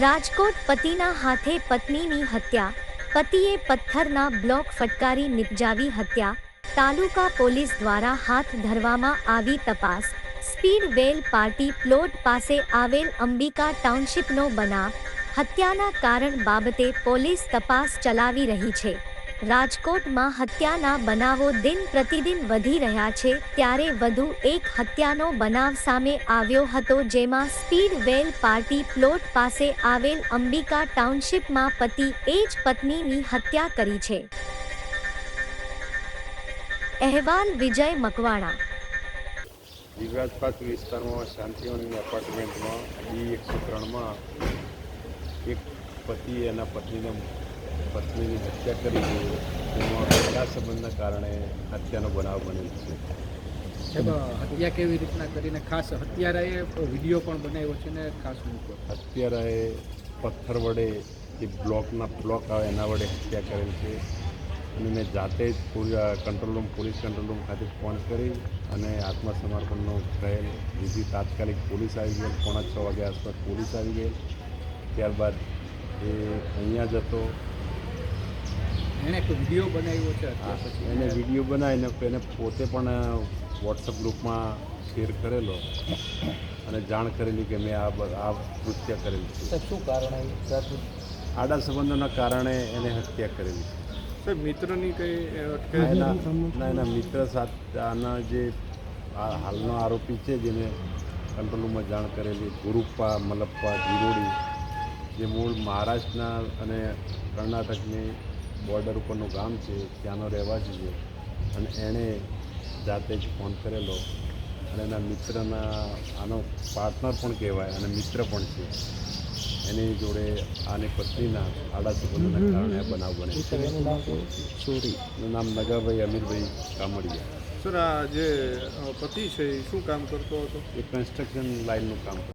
રાજકોટ પતિના હાથે પત્નીની હત્યા. પતિએ પથ્થરના બ્લોક ફટકારી નિપજાવી હત્યા. તાલુકા પોલીસ દ્વારા હાથ ધરવામાં આવી તપાસ. સ્પીડ વેલ પાર્ટી પ્લોટ પાસે આવેલ અંબિકા ટાઉનશીપનો બનાવ. હત્યાના કારણ બાબતે પોલીસ તપાસ ચલાવી રહી છે. રાજકોટમાં હત્યાના બનાવો દિન પ્રતિદિન વધી રહ્યા છે, ત્યારે વધુ એક હત્યાનો બનાવ સામે આવ્યો હતો, જેમાં સ્પીડ વેલ પાર્ટી પ્લોટ પાસે આવેલ અંબિકા ટાઉનશીપમાં પતિ એ જ પત્નીની હત્યા કરી છે. અહેવાલ વિજય મકવાણા. એક પતિ એના પત્નીને પત્નીની હત્યા કરી છે તેમાં પહેલા સંબંધના કારણે હત્યાનો બનાવ બનેલ છે. હત્યા કેવી રીતના કરીને ખાસ હત્યારાએ વીડિયો પણ બનાવ્યો છે ને ખાસ મૂકો હત્યારાએ પથ્થર વડે જે બ્લોકના બ્લોક આવે એના વડે હત્યા કરેલ છે. અને મેં જાતે જ control room police control room ખાતે ફોન કરી અને આત્મસમર્પણનો થયેલ બીજી તાત્કાલિક પોલીસ આવી ગયેલ. પોણા છ વાગ્યા આસપાસ પોલીસ આવી ગયેલ. ત્યારબાદ એ અહીંયા જ એણે એક વીડિયો બનાવ્યો છે એને વીડિયો બનાવીને એને પોતે પણ વોટ્સઅપ ગ્રુપમાં શેર કરેલો અને જાણ કરેલી કે મેં આ આ કૃત્ય કરેલું છે. શું કારણ આવ્યું આડા સંબંધોના કારણે એને હત્યા કરેલી. સર મિત્રની કઈ ના, એના એના મિત્ર સાથે આના જે આ હાલનો આરોપી છે જેને કંટ્રોલ રૂમમાં જાણ કરેલી ગુરુપ્પા મલપ્પા જીરોડી જે મૂળ મહારાષ્ટ્રના અને કર્ણાટકની બોર્ડર ઉપરનું ગામ છે ત્યાંનો રહેવાસી છે. અને એણે જાતે જ ફોન કરેલો. અને એના મિત્રના આનો પાર્ટનર પણ કહેવાય અને મિત્ર પણ છે. એની જોડે આની પત્નીના આડા સંબંધોના કારણે આ બનાવ બને સોરી એનું નામ નગાભાઈ અમીરભાઈ કામડિયા. સર આ જે પતિ છે એ શું કામ કરતો હતો? એ કન્સ્ટ્રક્શન લાઇનનું કામ કરે